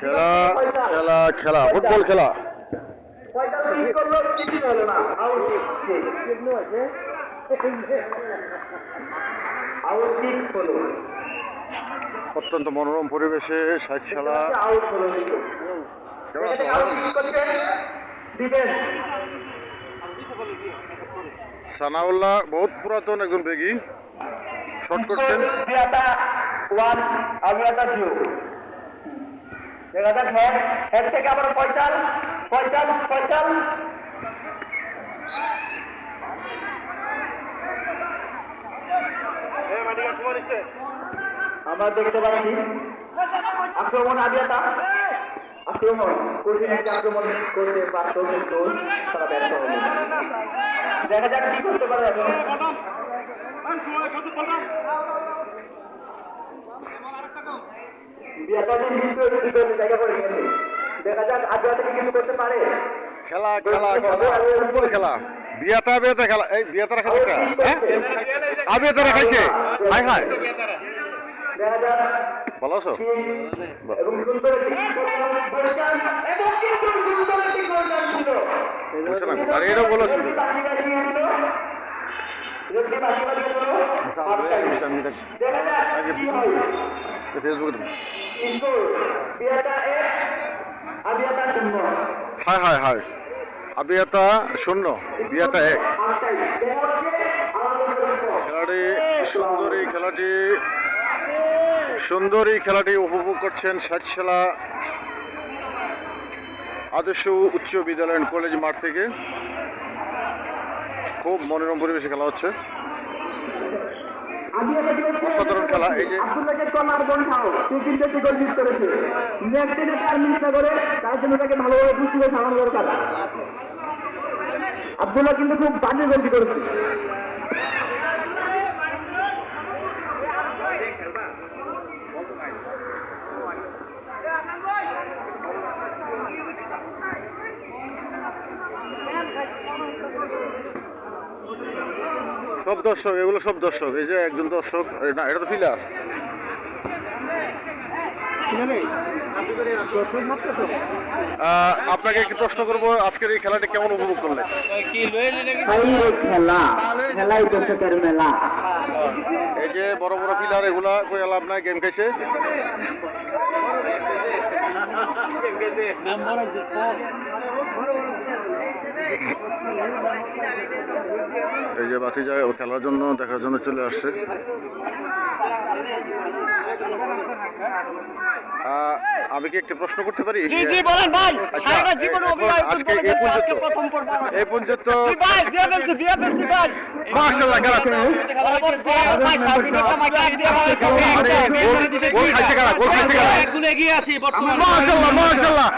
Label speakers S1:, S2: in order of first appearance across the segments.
S1: খেলা খেলা খেলা, ফুটবল খেলা। অত্যন্ত মনোরম পরিবেশে ষাট খেলা। সানাউল্লাহ বহুত পুরাতন একজন বেগী। শট করছেন
S2: বিয়াটা ওয়ান আবিয়াটা জিরো দেখা যাক হেড হেড থেকে আবার পঁয়তাল আমরা দেখতে পাচ্ছি আক্রমণ আবিয়াটা আক্রমণ একটা আক্রমণ করতে পারত, কিন্তু ব্যর্থ হলো দেখা যাক কি করতে পারে এখন। বিয়াটাকে কিন্তু একটু জায়গা করে নিয়েছে দেখা যাক আবিয়া থেকে কিছু করতে পারে।
S1: খেলা খেলা খেলা। খেলা। বিয়াতা বিয়াতা খেলা। এই বিয়াতা রাখাছে কা? হ্যাঁ? আবিয়াতা রাখাইছে হাই হাই। ভালো আছো?
S2: একটি একটি
S1: আর এটাও বলো সুযোগ ফেসবুকে
S2: স্কোর বিয়াটা এক আবিয়াটা শূন্য।
S1: High high high. আবিয়াতা শূন্য বিয়াতা এক। খেলাটি সুন্দর খেলাটি সুন্দর খেলাটি উপভোগ করছেন সাতশালা আদর্শ উচ্চ বিদ্যালয় কলেজ মাঠ থেকে। খুব মনোরম পরিবেশে খেলা হচ্ছে। অসাধারণ খেলা, এই যে-
S2: আব্দুল্লাহ কিন্তু খুব বাজে কিন্তু একটি গোল মিস করেছে নেক্সট ডে তার মিস না করে তার জন্য তাকে ভালোভাবে পুষ্টিকে সামাল দরকার আব্দুল্লাহ কিন্তু খুব বাজে গোলটি করেছে
S1: সব দর্শক এগুলো সব দর্শক। এই যে একজন দর্শক না এটা তো ফিলার আপনাকে একটি প্রশ্ন করব আজকের এই খেলাটি কেমন উপভোগ করলেন?
S2: খেলা খেলাই দর্শকের মেলা।
S1: এই যে বড় বড় পিলার এগুলা কই লাভ নাই গেম খাইছে এই যে বাতি যায় ও খেলার জন্য দেখার জন্য চলে আসছে। আহ, আমি কি একটি প্রশ্ন করতে পারি
S3: জি জি বলেন ভাই
S1: আচ্ছা,
S3: সারা জীবন অভিনয়
S1: আজকে এই
S3: আজকে
S1: পর্যন্ত
S3: প্রথম পর্ব
S1: এই পর্যন্ত
S3: ভাই দিয়ে ফেলছি দিয়ে ফেলছি ভাই
S1: মাশাআল্লাহ গোল- গোল খাইছে কারা? গোল খাইছে কারা?
S3: একগুলো এগিয়ে আছি বর্তমানে
S1: মাশাআল্লাহ মাশাআল্লাহ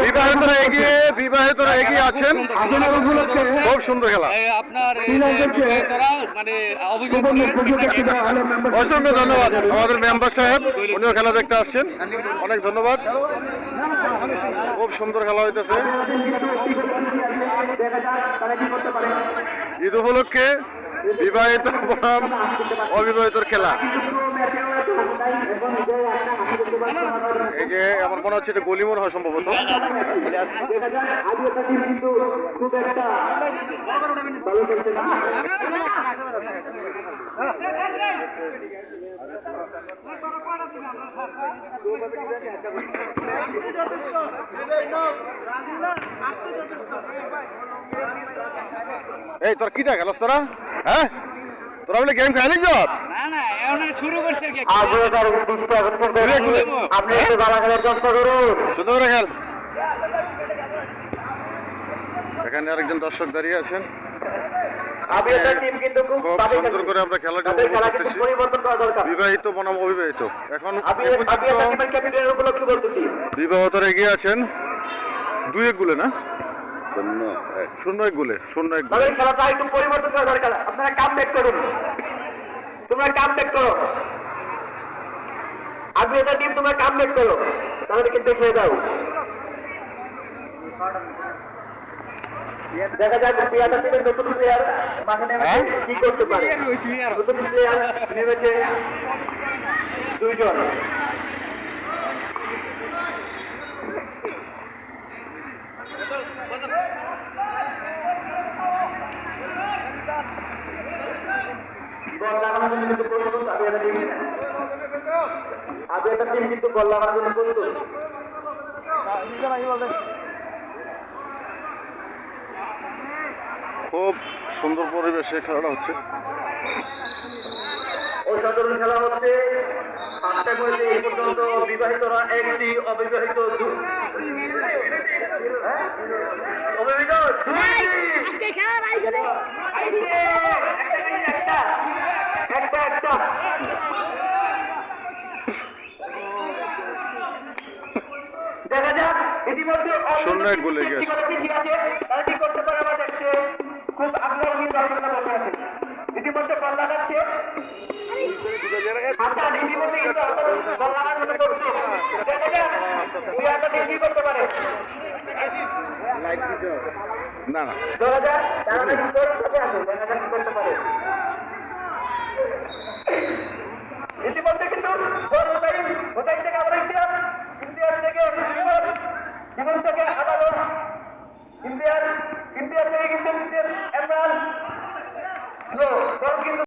S1: বিবাহিতরা এগিয়ে বিবাহিতরা এগিয়ে আছেন খুব সুন্দর খেলা
S3: আপনার মানে অভিজ্ঞতা
S1: অসংখ্য ধন্যবাদ আমাদের মেম্বার সাহেব উনিও খেলা দেখতে আসছেন অনেক ধন্যবাদ খুব সুন্দর খেলা হইতেছে ঈদ উপলক্ষে বিবাহিত বনাম অবিবাহিতর খেলা এই যে আমার মনে হচ্ছে এটা গলি মনে হয় সম্ভবত এই তোর কি দেখ তোরা? হ্যাঁ? তোরা বলে গেম খেলি যত
S3: না না এখন শুরু করছে কি
S2: আগে তার দৃষ্টি আকর্ষণ করে
S1: ঘুরে ঘুরে।
S2: আপনি একটু গালা খেলার চেষ্টা করুন
S1: সুন্দর করে খেল। এখানে আরেকজন দর্শক দাঁড়িয়ে আছেন
S2: আমি একটা টিম কিন্তু খুব
S1: সুন্দর করে আমরা খেলাটি উপভোগ করতেছি।
S2: পরিবর্তন করা দরকার।
S1: বিবাহিত বনাম অবিবাহিত। এখন
S2: বলতেছি।
S1: বিবাহতরা এগিয়ে আছেন। দুই এক গুলে না? শূন্য এক। গুলে শূন্য এক গুলে
S2: খেলাটা একটু পরিবর্তন করা দরকার। আপনারা কাম ব্যাক করুন। তোমরা কাম ব্যাক করো। আমি একটা টিম তোমরা কাম ব্যাক করো। তাদেরকে দেখিয়ে দাও। দেখা যাক প্লেয়ারটা থেকে নতুন প্লেয়ার মাঠে নেমেছে
S1: হ্যাঁ?
S2: কি করতে পারে? নতুন প্লেয়ার নেমেছে দুইজন। আগে একটা টিম কিন্তু বল জন্য প্রস্তুত।
S1: খুব সুন্দর পরিবেশে খেলাটা হচ্ছে।
S2: অসাধারণ খেলা হচ্ছে। এই পর্যন্ত বিবাহিতরা একটি অবিবাহিত দু- হ্যাঁ? অবিবাহিত একটা একটা একটা। দেখা যাক ইতিমধ্যে
S1: শূন্য এক গোলে গেছে।
S2: কি করতে পারে ইতিমধ্যে কিন্তু